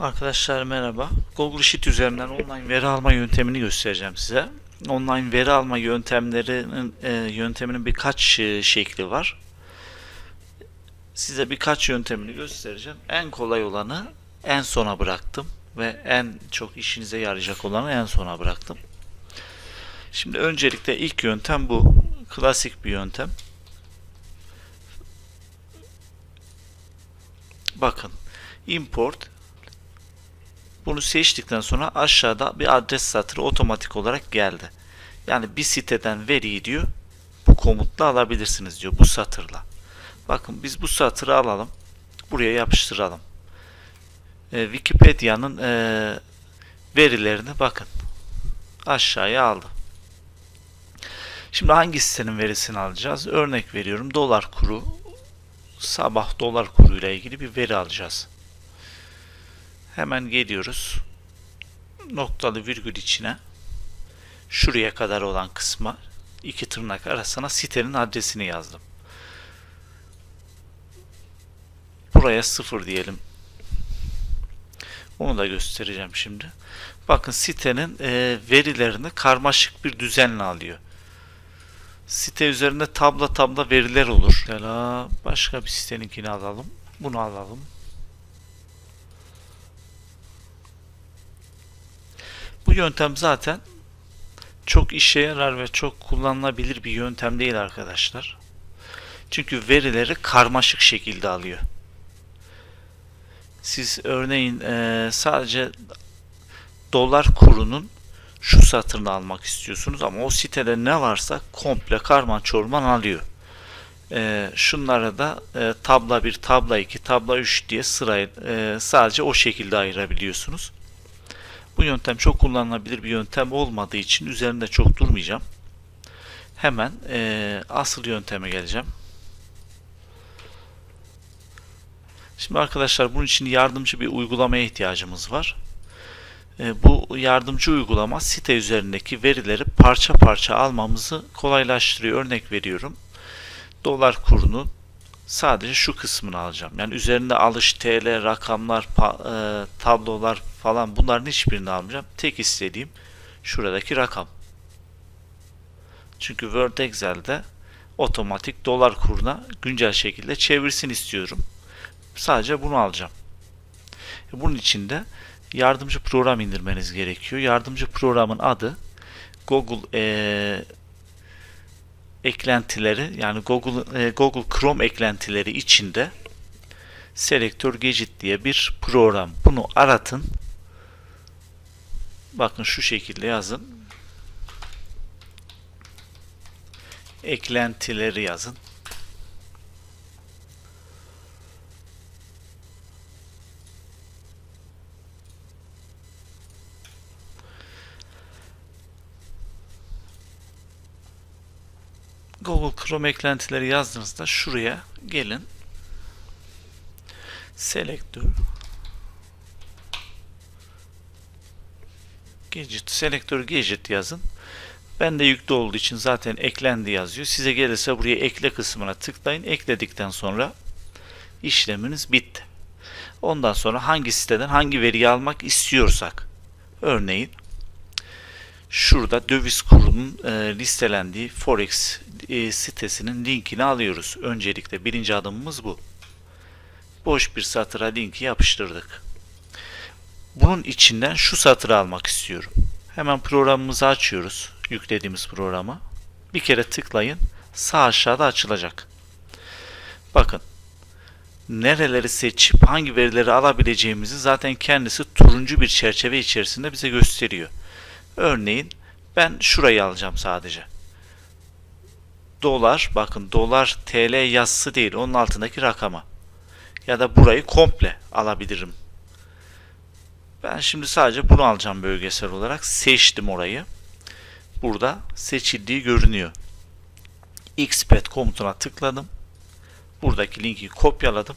Arkadaşlar merhaba. Google Sheet üzerinden online veri alma yöntemini göstereceğim size. Online veri alma yöntemlerinin e, yönteminin birkaç e, şekli var. Size birkaç yöntemini göstereceğim. En kolay olanı en sona bıraktım ve en çok işinize yarayacak olanı en sona bıraktım. Şimdi öncelikle ilk yöntem bu. Klasik bir yöntem. Bakın import bunu seçtikten sonra aşağıda bir adres satırı otomatik olarak geldi. Yani bir siteden veriyi diyor bu komutla alabilirsiniz diyor bu satırla. Bakın biz bu satırı alalım. Buraya yapıştıralım. Ee, Wikipedia'nın e, verilerini bakın. Aşağıya aldı. Şimdi hangi sitenin verisini alacağız? Örnek veriyorum dolar kuru. Sabah dolar kuruyla ilgili bir veri alacağız. Hemen geliyoruz. Noktalı virgül içine şuraya kadar olan kısma iki tırnak arasına sitenin adresini yazdım. Buraya sıfır diyelim. Onu da göstereceğim şimdi. Bakın sitenin e, verilerini karmaşık bir düzenle alıyor. Site üzerinde tabla tabla veriler olur. Başka bir siteninkini alalım. Bunu alalım. Bu yöntem zaten çok işe yarar ve çok kullanılabilir bir yöntem değil arkadaşlar. Çünkü verileri karmaşık şekilde alıyor. Siz örneğin e, sadece dolar kurunun şu satırını almak istiyorsunuz ama o sitede ne varsa komple karman çorman alıyor. E, şunlara da e, tabla 1, tabla 2, tabla 3 diye sırayı sadece o şekilde ayırabiliyorsunuz. Bu yöntem çok kullanılabilir bir yöntem olmadığı için üzerinde çok durmayacağım. Hemen e, asıl yönteme geleceğim. Şimdi arkadaşlar bunun için yardımcı bir uygulamaya ihtiyacımız var. E, bu yardımcı uygulama site üzerindeki verileri parça parça almamızı kolaylaştırıyor. Örnek veriyorum. Dolar kurunun sadece şu kısmını alacağım. Yani üzerinde alış TL, rakamlar, e, tablolar falan bunların hiçbirini almayacağım. Tek istediğim şuradaki rakam. Çünkü Word Excel'de otomatik dolar kuruna güncel şekilde çevirsin istiyorum. Sadece bunu alacağım. E, bunun için de yardımcı program indirmeniz gerekiyor. Yardımcı programın adı Google e, eklentileri yani Google e, Google Chrome eklentileri içinde Selector Gadget diye bir program. Bunu aratın. Bakın şu şekilde yazın. Eklentileri yazın. Google Chrome eklentileri yazdığınızda şuraya gelin. Selektör Gadget, selektör gadget yazın. Ben de yüklü olduğu için zaten eklendi yazıyor. Size gelirse buraya ekle kısmına tıklayın. Ekledikten sonra işleminiz bitti. Ondan sonra hangi siteden hangi veriyi almak istiyorsak örneğin şurada döviz kurunun e, listelendiği Forex e, sitesinin linkini alıyoruz. Öncelikle birinci adımımız bu. Boş bir satıra linki yapıştırdık. Bunun içinden şu satırı almak istiyorum. Hemen programımızı açıyoruz. Yüklediğimiz programı. Bir kere tıklayın. Sağ aşağıda açılacak. Bakın. Nereleri seçip hangi verileri alabileceğimizi zaten kendisi turuncu bir çerçeve içerisinde bize gösteriyor. Örneğin ben şurayı alacağım sadece. Dolar, bakın dolar TL yazısı değil, onun altındaki rakama. Ya da burayı komple alabilirim. Ben şimdi sadece bunu alacağım bölgesel olarak. Seçtim orayı. Burada seçildiği görünüyor. Xpad komutuna tıkladım. Buradaki linki kopyaladım.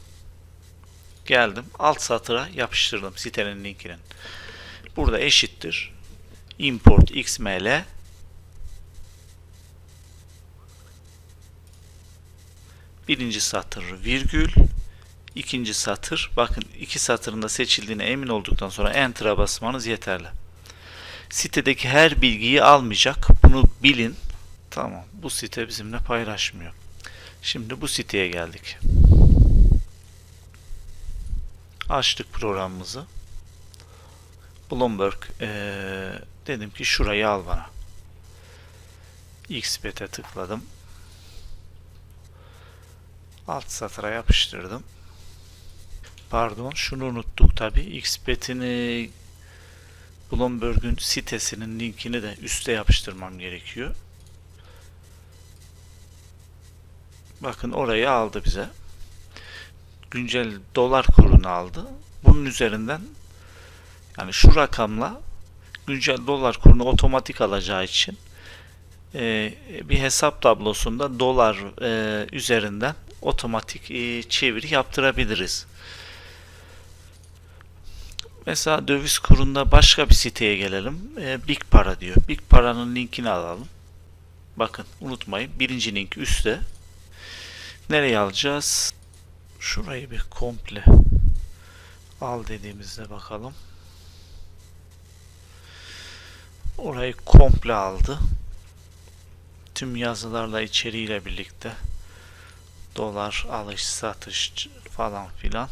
Geldim. Alt satıra yapıştırdım sitenin linkinin. Burada eşittir import xml birinci satır virgül ikinci satır. Bakın iki satırında seçildiğine emin olduktan sonra Enter'a basmanız yeterli. Sitedeki her bilgiyi almayacak. Bunu bilin. Tamam. Bu site bizimle paylaşmıyor. Şimdi bu siteye geldik. Açtık programımızı. Bloomberg eee, dedim ki şurayı al bana. XBet'e tıkladım. Alt satıra yapıştırdım. Pardon şunu unuttuk tabi. XBet'in e, Bloomberg'un sitesinin linkini de üste yapıştırmam gerekiyor. Bakın orayı aldı bize. Güncel dolar kurunu aldı. Bunun üzerinden yani şu rakamla güncel dolar kurunu otomatik alacağı için e, bir hesap tablosunda dolar e, üzerinden otomatik e, çeviri yaptırabiliriz. Mesela döviz kurunda başka bir siteye gelelim. E, Big Para diyor. Big Para'nın linkini alalım. Bakın unutmayın. Birinci link üstte. Nereye alacağız? Şurayı bir komple al dediğimizde bakalım. Orayı komple aldı. Tüm yazılarla içeriğiyle birlikte dolar alış satış falan filan